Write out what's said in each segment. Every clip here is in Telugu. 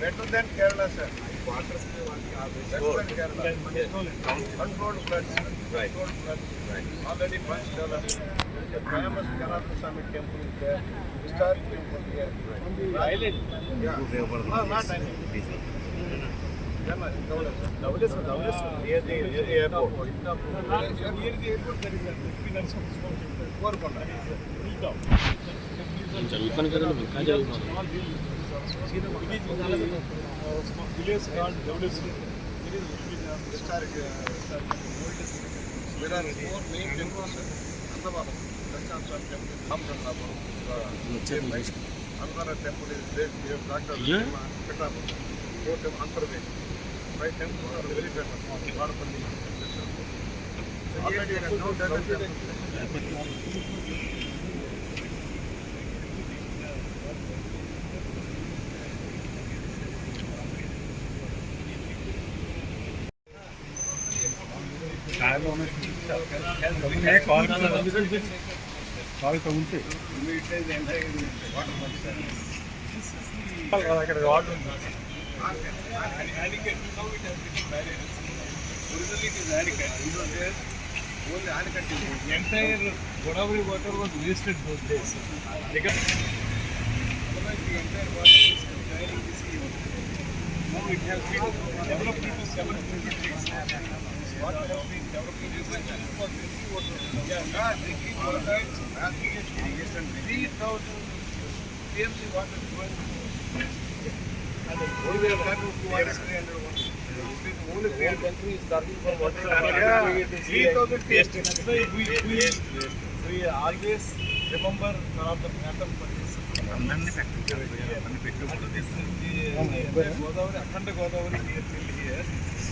better than Kerala, sir. Water Better than Kerala. Controlled floods. Right. Controlled floods. Right. Already much developed. There is a famous Janardhan Swami temple is there. Historic temple here. Island. Yeah. No, not island. Jana, Dhawaleshwar. Dhawaleshwar. Near the, near the there Village called is are four main temples. Andavada. Dakshan Swami temple. Ramchandapur. వచ్చాను బయట Ankara temple is there. We have Dr. Yeah. Pitapur. Four temples. Antarvedi. Five temples are very famous. Vadapalli. Already there are no development. కాలుతో వాటర్ ఉంది entire Godavari water was wasted those days because entire water is dialing this event now always remember తర్వాత ప్రాంతం పనిచేస్తాం అందరినీ పెట్టుకోవాలి గోదావరి అఖండ గోదావరి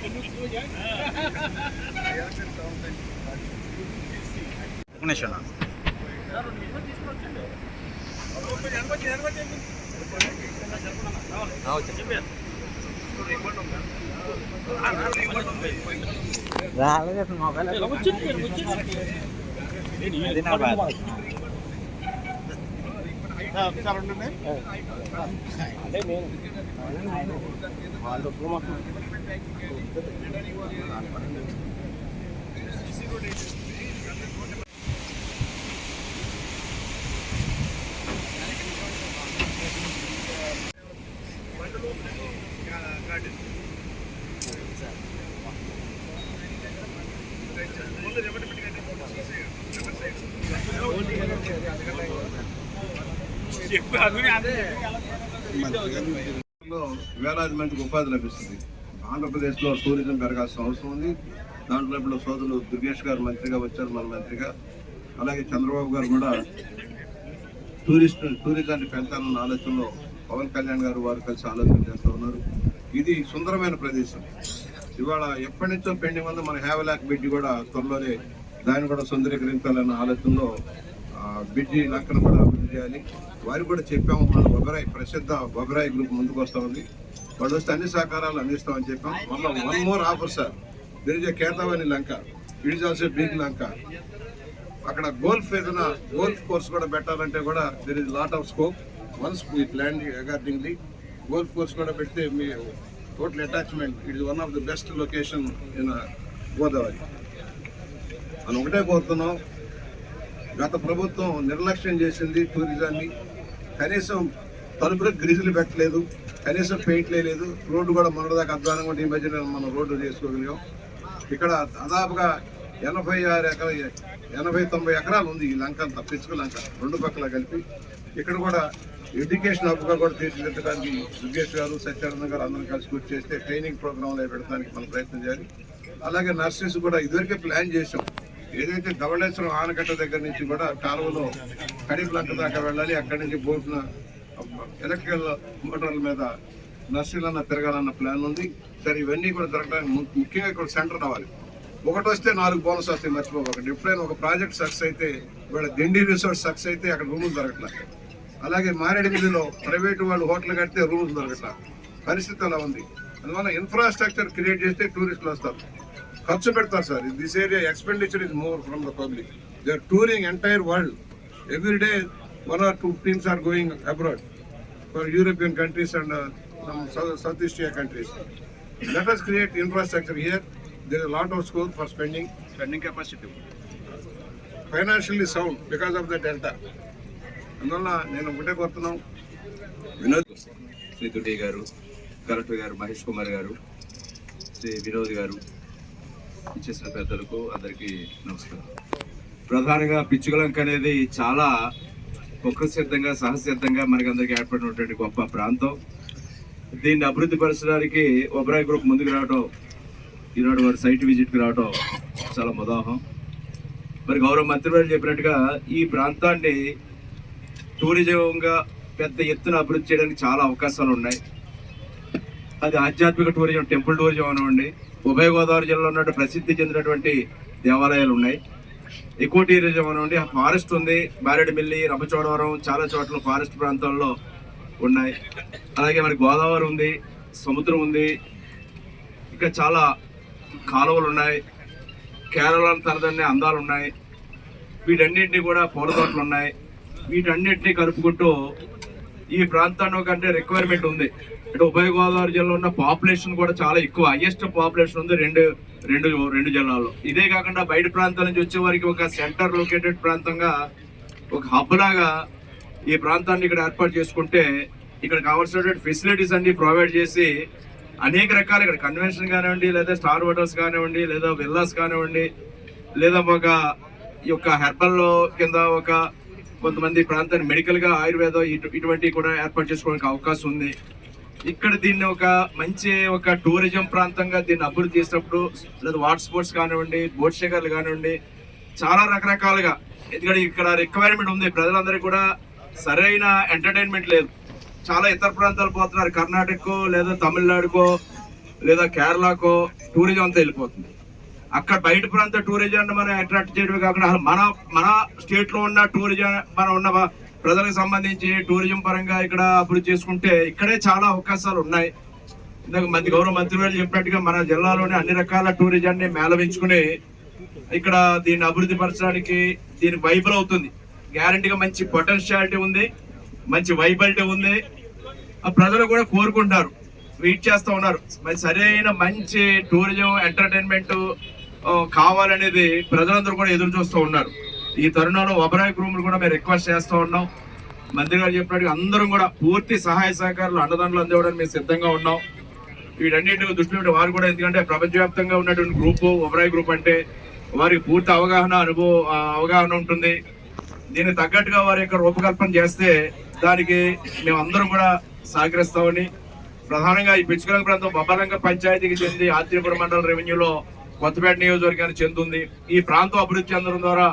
ఒక నిమిషం రాలేదు మొబైల్ అది నా బాధ అంటే నేను వాళ్ళు ముందు రివర్స్ పెట్టుకుంటే ఫోటో చేసేయండి reverse side area is fertilized. లో వేలాది మందికి ఉపాధి లభిస్తుంది. ఆంధ్రప్రదేశ్లో టూరిజం పెరగాల్సిన అవసరం ఉంది. దాంట్లో ఇప్పుడు సోదరులు దుర్గేష్ గారు మంత్రిగా వచ్చారు మన మంత్రిగా. అలాగే చంద్రబాబు గారు కూడా టూరిస్ట్ టూరిజాన్ని పెంచాలన్న ఆలోచనలో పవన్ కళ్యాణ్ గారు వారు కలిసి ఆలోచన చేస్తూ ఉన్నారు. ఇది సుందరమైన ప్రదేశం. ఇవాళ ఎప్పటి నుంచో పెండింగ్ ఉంది. మన హ్యావలాక్ బ్రిడ్జ్ కూడా త్వరలోనే దాన్ని కూడా సుందరీకరించాలన్న ఆలోచనలో ఆ, లక్కను కూడా అభివృద్ధి చేయాలి. వారికి కూడా చెప్పాము మన బొబరాయి ప్రసిద్ధ బొబరాయి గ్రూప్ ముందుకు వస్తూ ఉంది. వాళ్ళు వస్తే అన్ని సహకారాలు అందిస్తామని చెప్పాం. మళ్ళీ one more offer sir there is Ketavani Lanka it is also big lanka అక్కడ గోల్ఫ్ ఏదైనా గోల్ఫ్ కోర్స్ కూడా పెట్టాలంటే కూడా there is lot of scope once me plan accordingly golf course కూడా పెడితే మీ total attachment it is one of the best location in Godavari అని ఒకటే కోరుతున్నాం గత ప్రభుత్వం నిర్లక్ష్యం చేసింది టూరిజాన్ని కనీసం తలుపులకు గ్రీసులు పెట్టలేదు. కనీసం పెయింట్ లేదు రోడ్డు కూడా మొన్నటిదాకా అధ్వానంగా ఉంటే ఈ మధ్యన మనం రోడ్డు చేసుకోగలిగాం. ఇక్కడ దాదాపుగా ఎనభై ఆరు ఎకరా ఎనభై తొంభై ఎకరాలు ఉంది ఈ లంక తప్పించుకు లంక రెండు పక్కల కలిపి. ఇక్కడ కూడా ఎడ్యుకేషన్ హబ్గా కూడా తీర్చిదిద్దడానికి దుర్గేష్ గారు సత్యానంద గారు అందరం కలిసి గుర్తు చేస్తే ట్రైనింగ్ ప్రోగ్రాంలో పెట్టడానికి మనం ప్రయత్నం చేయాలి. అలాగే నర్సరీస్ కూడా ఇదివరకే ప్లాన్ చేసాం. ఏదైతే ధవళేశ్వరం ఆనకట్ట దగ్గర నుంచి కూడా కాలువలో కడిపు దాకా వెళ్ళాలి అక్కడి నుంచి బోట్న ఎలక్ట్రికల్ మోటార్ల మీద నర్సీలన్న తిరగాలన్న ప్లాన్ ఉంది. సరే ఇవన్నీ కూడా జరగడానికి ముఖ్యంగా ఇక్కడ సెంటర్ రావాలి. ఒకటి వస్తే నాలుగు బోనస్ వస్తాయి మర్చిపోకండి. ఎప్పుడైనా ఒక ప్రాజెక్ట్ సక్సెస్ అయితే ఇవాళ దిండి రిసార్ట్ సక్సెస్ అయితే అక్కడ రూములు దొరకట్లేదు అలాగే మారేడుమిల్లిలో ప్రైవేట్ వాళ్ళు హోటల్ కడితే రూమ్స్ దొరకట్లా. పరిస్థితి అలా ఉంది. అందువల్ల ఇన్ఫ్రాస్ట్రక్చర్ క్రియేట్ చేస్తే టూరిస్టులు వస్తారు. ఖర్చు పెడతారు sir. This area expenditure is more from the public they are touring entire world every day one or two teams are going abroad for European countries and South East Asia countries let us create infrastructure here there lot of scope for spending spending capacity financially sound because of the delta అందువల్ల నేను ఒకటే కోరుతున్నాం. వినోద్ శ్రీ తుటి గారు కలెక్టర్ గారు మహేష్ కుమార్ గారు శ్రీ వినోద్ గారు ఇచ్చేసిన పెద్దలకు అందరికీ నమస్కారం. ప్రధానంగా పిచ్చుకలంక అనేది చాలా సిద్ధంగా సహసిద్ధంగా మనకి అందరికీ ఏర్పడినటువంటి గొప్ప ప్రాంతం. దీన్ని అభివృద్ధి పరచడానికి ఒబరాయ్ గ్రూప్ ముందుకు రావడం ఈనాడు వారి సైట్ విజిట్కి రావడం చాలా ముదాహం. మరి గౌరవ మంత్రివారు చెప్పినట్టుగా ఈ ప్రాంతాన్ని టూరిజంగా పెద్ద ఎత్తున అభివృద్ధి చేయడానికి చాలా అవకాశాలు ఉన్నాయి. అది ఆధ్యాత్మిక టూరిజం టెంపుల్ టూరిజం అనివ్వండి. ఉభయ గోదావరి జిల్లాలో ఉన్నట్టు ప్రసిద్ధి చెందినటువంటి దేవాలయాలు ఉన్నాయి. ఎక్కువ టూరిజం అనివ్వండి. ఫారెస్ట్ ఉంది. బారెడ్మిల్లి రంపచోడవరం చాలా చోట్ల ఫారెస్ట్ ప్రాంతాల్లో ఉన్నాయి. అలాగే మరి గోదావరి ఉంది సముద్రం ఉంది. ఇంకా చాలా కాలువలు ఉన్నాయి. కేరళ తరదన్నే అందాలు ఉన్నాయి. వీటన్నింటినీ కూడా పూల తోటలు ఉన్నాయి. వీటన్నింటినీ కలుపుకుంటూ ఈ ప్రాంతాన్ని కంటే రిక్వైర్మెంట్ ఉంది. అంటే ఉభయ గోదావరి జిల్లాలో ఉన్న పాపులేషన్ కూడా చాలా ఎక్కువ. హైయెస్ట్ పాపులేషన్ ఉంది రెండు రెండు రెండు జిల్లాల్లో. ఇదే కాకుండా బయట ప్రాంతాల నుంచి వచ్చే వారికి ఒక సెంటర్ లొకేటెడ్ ప్రాంతంగా ఒక హబ్ లాగా ఈ ప్రాంతాన్ని ఇక్కడ ఏర్పాటు చేసుకుంటే ఇక్కడ కావాల్సినటువంటి ఫెసిలిటీస్ అన్ని ప్రొవైడ్ చేసి అనేక రకాల ఇక్కడ కన్వెన్షన్ కానివ్వండి లేదా స్టార్ హోటల్స్ కానివ్వండి లేదా విల్లాస్ కానివ్వండి లేదా ఒక ఈ యొక్క హెర్బల్ కింద ఒక కొంతమంది ప్రాంతాన్ని మెడికల్గా ఆయుర్వేదం ఇటు ఇటువంటివి కూడా ఏర్పాటు చేసుకోవడానికి అవకాశం ఉంది. ఇక్కడ దీన్ని ఒక మంచి ఒక టూరిజం ప్రాంతంగా దీన్ని అభివృద్ధి చేసినప్పుడు లేదా వాటర్ స్పోర్ట్స్ కానివ్వండి బోట్ షేకర్లు కానివ్వండి చాలా రకరకాలుగా. ఎందుకంటే ఇక్కడ రిక్వైర్మెంట్ ఉంది. ప్రజలందరికీ కూడా సరైన ఎంటర్టైన్మెంట్ లేదు. చాలా ఇతర ప్రాంతాలు పోతున్నారు. కర్ణాటకో లేదా తమిళనాడుకో లేదా కేరళకో టూరిజం అంతా వెళ్ళిపోతుంది. అక్కడ బయట ప్రాంత టూరిజం మనం అట్రాక్ట్ చేయడమే కాకుండా మన మన స్టేట్లో ఉన్న టూరిజం మనం ఉన్న ప్రజలకు సంబంధించి టూరిజం పరంగా ఇక్కడ అభివృద్ధి చేసుకుంటే ఇక్కడే చాలా అవకాశాలు ఉన్నాయి. ఇందాక మంది గౌరవ మంత్రి గారు చెప్పినట్టుగా మన జిల్లాలోని అన్ని రకాల టూరిజాన్ని మేళవించుకుని ఇక్కడ దీన్ని అభివృద్ధి పరచడానికి దీని వైబుల్ అవుతుంది. గ్యారంటీగా మంచి పొటెన్షియాలిటీ ఉంది మంచి వైబిలిటీ ఉంది. ఆ ప్రజలు కూడా కోరుకుంటారు వెయిట్ చేస్తూ ఉన్నారు. మరి సరైన మంచి టూరిజం ఎంటర్టైన్మెంట్ కావాలనేది ప్రజలందరూ కూడా ఎదురు చూస్తూ ఉన్నారు. ఈ తరుణంలో ఒబరాయ్ గ్రూములు కూడా మేము రిక్వెస్ట్ చేస్తూ ఉన్నాం. మంత్రి గారు చెప్పినట్టుగా అందరం కూడా పూర్తి సహాయ సహకారాలు అండదండలు అందివ్వడానికి మేము సిద్ధంగా ఉన్నాం. వీటన్నిటిని దృష్టిలో వారు కూడా ఎందుకంటే ప్రపంచవ్యాప్తంగా ఉన్నటువంటి గ్రూప్ ఒబరాయ్ గ్రూప్ అంటే వారికి పూర్తి అవగాహన అనుభవం అవగాహన ఉంటుంది. దీనికి తగ్గట్టుగా వారి యొక్క రూపకల్పన చేస్తే దానికి మేము అందరం కూడా సహకరిస్తామని. ప్రధానంగా ఈ పిచ్చుకలంక ప్రాంతం బొబ్బరంగ పంచాయతీకి చెంది ఆత్రిపురం మండల రెవెన్యూలో కొత్తపేట నియోజకవర్గానికి చెందుతుంది ఈ ప్రాంతం అభివృద్ధి చెందడం ద్వారా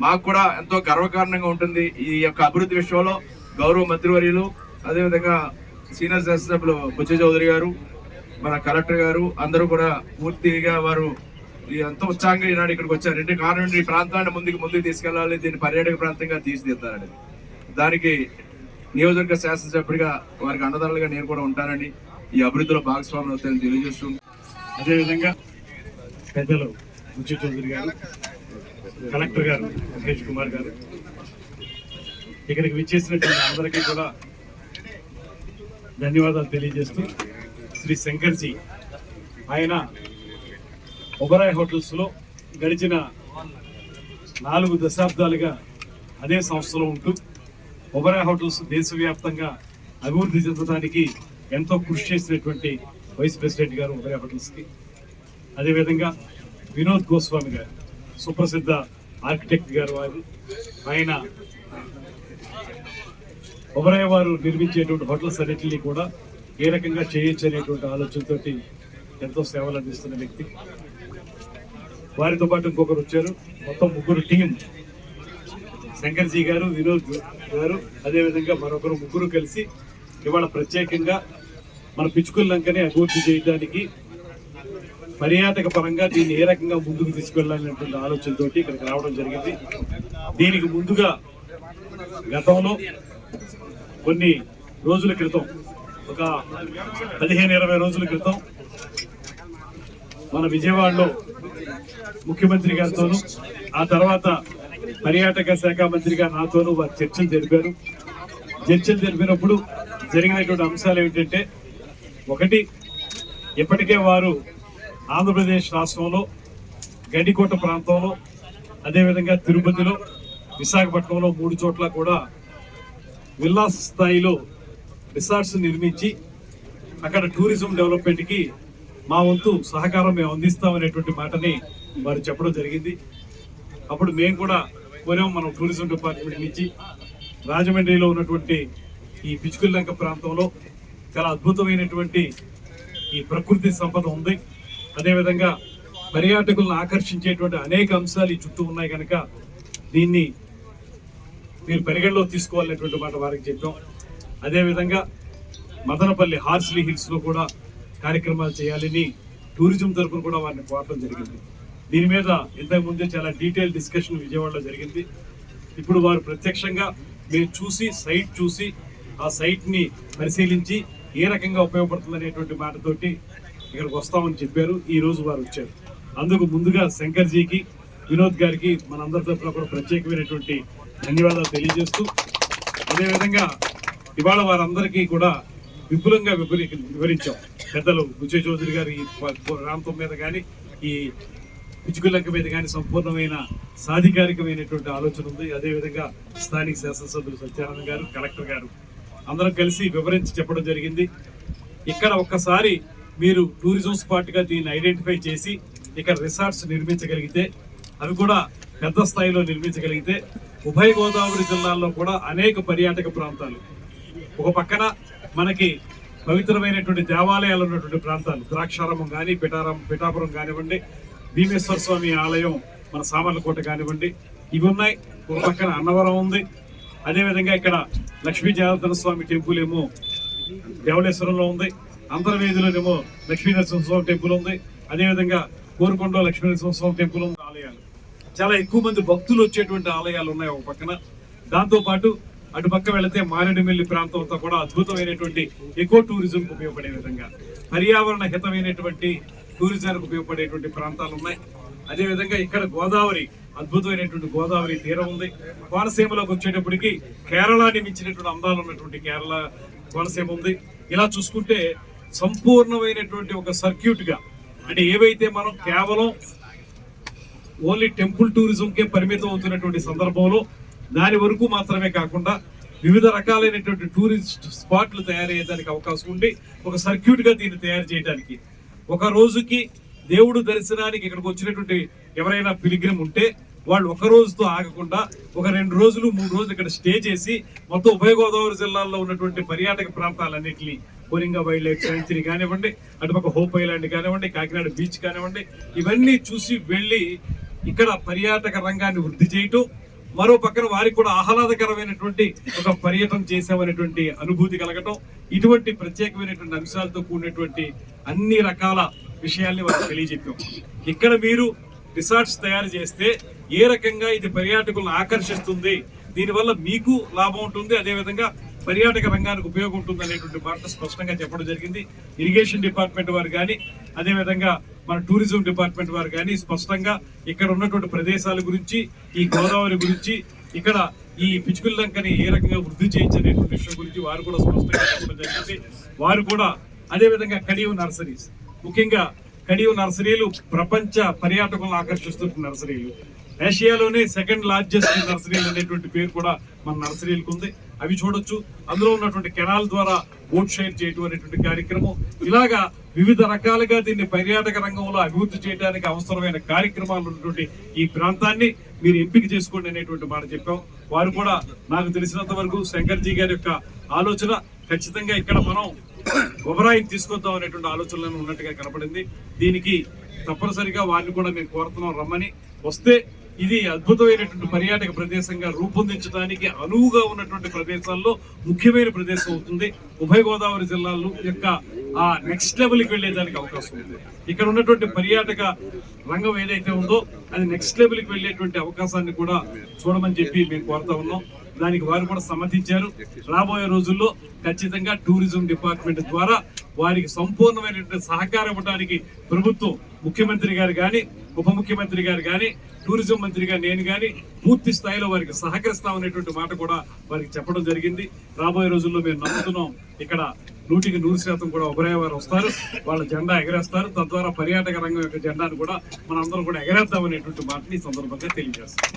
మాకు కూడా ఎంతో గర్వకారణంగా ఉంటుంది ఈ యొక్క అభివృద్ధి విషయంలో గౌరవ మంత్రివర్యులు అదేవిధంగా సీనియర్ శాసనసభ్యులు బుజ్జ చౌదరి గారు మన కలెక్టర్ గారు అందరూ కూడా పూర్తిగా వారు ఈ ఎంతో ఉత్సాహంగా ఈనాడు ఇక్కడికి వచ్చారు. రెండు కారణం ఈ ప్రాంతాన్ని ముందుకు ముందుకు తీసుకెళ్ళాలి దీన్ని పర్యాటక ప్రాంతంగా తీర్చిదిద్దాలని దానికి నియోజకవర్గ శాసనసభ్యుడిగా వారికి అండదండలుగా నేను కూడా ఉంటానని ఈ అభివృద్ధిలో భాగస్వామ్యం అవుతానని తెలియజేస్తుంది అదేవిధంగా పెద్దలు బుజ్జ చౌదరి గారు కలెక్టర్ గారు మహేష్ కుమార్ గారు ఇక్కడికి విచ్చేసినటువంటి అందరికీ కూడా ధన్యవాదాలు తెలియజేస్తూ శ్రీ శంకర్జీ ఆయన ఒబరాయ్ హోటల్స్లో గడిచిన నాలుగు దశాబ్దాలుగా అదే సంస్థలో ఉంటూ ఒబరాయ్ హోటల్స్ దేశవ్యాప్తంగా అభివృద్ధి చెందడానికి ఎంతో కృషి చేసినటువంటి వైస్ ప్రెసిడెంట్ గారు ఒబరాయ్ హోటల్స్కి. అదేవిధంగా వినోద్ గోస్వామి గారు. సుప్రసిద్ధ ఆర్కిటెక్ట్ గారు వారు ఆయన ఒబరాయ్ వారు నిర్మించేటువంటి హోటల్స్ అన్నింటినీ కూడా ఏ రకంగా చేయొచ్చు అనేటువంటి ఆలోచనతోటి ఎంతో సేవలు అందిస్తున్న వ్యక్తి. వారితో పాటు ఇంకొకరు వచ్చారు. మొత్తం ముగ్గురు టీం. శంకర్జీ గారు వినోద్ గారు అదేవిధంగా మరొకరు ముగ్గురు కలిసి ఇవాళ ప్రత్యేకంగా మన పిచ్చుకుల్లంకనే అభివృద్ధి చేయడానికి పర్యాటక పరంగా దీన్ని ఏ రకంగా ముందుకు తీసుకెళ్ళాలనేటువంటి ఆలోచనతోటి ఇక్కడికి రావడం జరిగింది. దీనికి ముందుగా గతంలో కొన్ని రోజుల క్రితం ఒక పదిహేను ఇరవై రోజుల క్రితం మన విజయవాడలో ముఖ్యమంత్రి గారితోనూ ఆ తర్వాత పర్యాటక శాఖ మంత్రిగా నాతోనూ వారు చర్చలు జరిపారు. చర్చలు జరిపినప్పుడు జరిగినటువంటి అంశాలు ఏమిటంటే ఒకటి ఇప్పటికే వారు ఆంధ్రప్రదేశ్ రాష్ట్రంలో గడ్డికోట ప్రాంతంలో అదేవిధంగా తిరుపతిలో విశాఖపట్నంలో మూడు చోట్ల కూడా విల్లాస్ స్థాయిలో రిసార్ట్స్ నిర్మించి అక్కడ టూరిజం డెవలప్మెంట్కి మా వంతు సహకారం మేము అందిస్తామనేటువంటి మాటని వారు చెప్పడం జరిగింది. అప్పుడు మేము కూడా కోరాం మనం టూరిజం డిపార్ట్మెంట్ నుంచి రాజమండ్రిలో ఉన్నటువంటి ఈ పిచుకుల్లంక ప్రాంతంలో చాలా అద్భుతమైనటువంటి ఈ ప్రకృతి సంపద ఉంది. అదేవిధంగా పర్యాటకులను ఆకర్షించేటువంటి అనేక అంశాలు ఈ చుట్టూ ఉన్నాయి కనుక దీన్ని మీరు పరిగణలో తీసుకోవాలనేటువంటి మాట వారికి చెప్పాం. అదేవిధంగా మదనపల్లి హార్స్లీ హిల్స్లో కూడా కార్యక్రమాలు చేయాలని టూరిజం తరఫున కూడా వారిని కోరడం జరిగింది. దీని మీద ఇంతకు ముందే చాలా డీటెయిల్ డిస్కషన్ విజయవాడలో జరిగింది. ఇప్పుడు వారు ప్రత్యక్షంగా మేము చూసి సైట్ చూసి ఆ సైట్ని పరిశీలించి ఏ రకంగా ఉపయోగపడుతుంది అనేటువంటి మాటతోటి ఇక్కడికి వస్తామని చెప్పారు. ఈ రోజు వారు వచ్చారు. అందుకు ముందుగా శంకర్జీకి వినోద్ గారికి మనందరి తరఫున కూడా ప్రత్యేకమైనటువంటి ధన్యవాదాలు తెలియజేస్తూ అదేవిధంగా ఇవాళ వారందరికీ కూడా విపులంగా వివరి వివరించాం. పెద్దలు బుచ్చే చౌదరి గారి ఈ ప్రాంతం మీద కానీ ఈ పిచ్చుకులక్క మీద కానీ సంపూర్ణమైన సాధికారికమైనటువంటి ఆలోచన ఉంది. అదేవిధంగా స్థానిక శాసనసభ్యులు సత్యానంద్ గారు కలెక్టర్ గారు అందరం కలిసి వివరించి చెప్పడం జరిగింది. ఇక్కడ ఒక్కసారి మీరు టూరిజం స్పాట్గా దీన్ని ఐడెంటిఫై చేసి ఇక్కడ రిసార్ట్స్ నిర్మించగలిగితే అవి కూడా పెద్ద స్థాయిలో నిర్మించగలిగితే ఉభయ గోదావరి జిల్లాల్లో కూడా అనేక పర్యాటక ప్రాంతాలు. ఒక పక్కన మనకి పవిత్రమైనటువంటి దేవాలయాలు ఉన్నటువంటి ప్రాంతాలు ద్రాక్షారామం కానీ పిఠారం పిఠాపురం కానివ్వండి భీమేశ్వర స్వామి ఆలయం మన సామర్లకోట కానివ్వండి ఇవి ఉన్నాయి. ఒక పక్కన అన్నవరం ఉంది. అదేవిధంగా ఇక్కడ లక్ష్మీ జనార్దన స్వామి టెంపుల్ ఏమో దేవళేశ్వరంలో ఉంది. అంతర్వేదిలోనేమో లక్ష్మీ నరసింహస్వామి టెంపుల్ ఉంది. అదేవిధంగా కోరుకొండ లక్ష్మీ నరసింహస్వామి టెంపుల్ ఉంది ఆలయాలు. చాలా ఎక్కువ మంది భక్తులు వచ్చేటువంటి ఆలయాలు ఉన్నాయి ఒక పక్కన. దాంతో పాటు అటు పక్క వెళితే మారేడుమిల్లి ప్రాంతం అంతా కూడా అద్భుతమైనటువంటి ఎకో టూరిజం ఉపయోగపడే విధంగా పర్యావరణ హితమైనటువంటి టూరిజానికి ఉపయోగపడేటువంటి ప్రాంతాలు ఉన్నాయి. అదే విధంగా ఇక్కడ గోదావరి అద్భుతమైనటువంటి గోదావరి తీరం ఉంది. కోనసీమలోకి వచ్చేటప్పటికి కేరళని మించినటువంటి అందాలు ఉన్నటువంటి కేరళ కోనసీమ ఉంది. ఇలా చూసుకుంటే సంపూర్ణమైనటువంటి ఒక సర్క్యూట్గా అంటే ఏవైతే మనం కేవలం ఓన్లీ టెంపుల్ టూరిజంకే పరిమితం అవుతున్నటువంటి సందర్భంలో దాని వరకు మాత్రమే కాకుండా వివిధ రకాలైనటువంటి టూరిస్ట్ స్పాట్లు తయారయ్యేదానికి అవకాశం ఉండి ఒక సర్క్యూట్గా దీన్ని తయారు చేయడానికి. ఒక రోజుకి దేవుడు దర్శనానికి ఇక్కడికి వచ్చినటువంటి ఎవరైనా పిలిగ్రిమ్ ఉంటే వాళ్ళు ఒక రోజుతో ఆగకుండా ఒక రెండు రోజులు మూడు రోజులు ఇక్కడ స్టే చేసి మొత్తం ఉభయ గోదావరి జిల్లాల్లో ఉన్నటువంటి పర్యాటక ప్రాంతాలన్నింటినీ కోరింగా వైల్డ్ లైఫ్ శాంక్చురీ కానివ్వండి అటుపక్క హోప్ ఐలాండ్ కానివ్వండి కాకినాడ బీచ్ కానివ్వండి ఇవన్నీ చూసి వెళ్ళి ఇక్కడ పర్యాటక రంగాన్ని వృద్ధి చేయటం మరో పక్కన వారికి కూడా ఆహ్లాదకరమైనటువంటి ఒక పర్యటన చేసామనేటువంటి అనుభూతి కలగటం ఇటువంటి ప్రత్యేకమైనటువంటి అంశాలతో కూడినటువంటి అన్ని రకాల విషయాల్ని వారికి తెలియజెప్పాం. ఇక్కడ మీరు రిసార్ట్స్ తయారు చేస్తే ఏ రకంగా ఇది పర్యాటకులను ఆకర్షిస్తుంది దీనివల్ల మీకు లాభం ఉంటుంది అదేవిధంగా పర్యాటక రంగానికి ఉపయోగం ఉంటుంది అనేటువంటి మాట స్పష్టంగా చెప్పడం జరిగింది. ఇరిగేషన్ డిపార్ట్మెంట్ వారు కానీ అదేవిధంగా మన టూరిజం డిపార్ట్మెంట్ వారు కానీ స్పష్టంగా ఇక్కడ ఉన్నటువంటి ప్రదేశాల గురించి ఈ గోదావరి గురించి ఇక్కడ ఈ పిచ్చుకుల్లంకని ఏ రకంగా వృద్ధి చేయించనేటువంటి విషయం గురించి వారు కూడా స్పష్టంగా చెప్పడం జరిగింది. వారు కూడా అదేవిధంగా కడియం నర్సరీస్. ముఖ్యంగా కడియం నర్సరీలు ప్రపంచ పర్యాటకులను ఆకర్షిస్తున్న నర్సరీలు. ఏషియాలోనే సెకండ్ లార్జెస్ట్ నర్సరీలు అనేటువంటి పేరు కూడా మన నర్సరీలకు ఉంది. అవి చూడొచ్చు. అందులో ఉన్నటువంటి కెనాల్ ద్వారా బోట్ షేర్ చేయటం అనేటువంటి కార్యక్రమం. ఇలాగా వివిధ రకాలుగా దీన్ని పర్యాటక రంగంలో అభివృద్ధి చేయడానికి అవసరమైన కార్యక్రమాలు ఉన్నటువంటి ఈ ప్రాంతాన్ని మీరు ఎంపిక చేసుకోండి అనేటువంటి మాట చెప్పాం. వారు కూడా నాకు తెలిసినంత వరకు శంకర్జీ గారి యొక్క ఆలోచన ఖచ్చితంగా ఇక్కడ మనం కొబరాయిని తీసుకొద్దాం అనేటువంటి ఆలోచనలను ఉన్నట్టుగా కనపడింది. దీనికి తప్పనిసరిగా వారిని కూడా మేము కోరుతున్నాం. రమ్మని. వస్తే ఇది అద్భుతమైనటువంటి పర్యాటక ప్రదేశంగా రూపొందించడానికి అనువుగా ఉన్నటువంటి ప్రదేశాల్లో ముఖ్యమైన ప్రదేశం అవుతుంది. ఉభయ గోదావరి జిల్లాలో యొక్క ఆ నెక్స్ట్ లెవెల్కి వెళ్ళేదానికి అవకాశం ఉంది. ఇక్కడ ఉన్నటువంటి పర్యాటక రంగం ఏదైతే ఉందో అది నెక్స్ట్ లెవెల్కి వెళ్ళేటువంటి అవకాశాన్ని కూడా చూడమని చెప్పి మేము కోరుతా ఉన్నాం. దానికి వారు కూడా సమ్మతించారు. రాబోయే రోజుల్లో ఖచ్చితంగా టూరిజం డిపార్ట్మెంట్ ద్వారా వారికి సంపూర్ణమైనటువంటి సహకారం ఇవ్వడానికి ప్రభుత్వం ముఖ్యమంత్రి గారు కానీ ఉప ముఖ్యమంత్రి గారు కానీ టూరిజం మంత్రిగా నేను కానీ పూర్తి స్థాయిలో వారికి సహకరిస్తామనేటువంటి మాట కూడా వారికి చెప్పడం జరిగింది. రాబోయే రోజుల్లో మేము నమ్ముతున్నాం. ఇక్కడ నూటికి నూరు శాతం కూడా ఉభయ వారు వస్తారు. వాళ్ళ జెండా ఎగరేస్తారు. తద్వారా పర్యాటక రంగం యొక్క జెండాను కూడా మనందరం కూడా ఎగరేద్దామనేటువంటి మాటని ఈ సందర్భంగా తెలియజేస్తాం.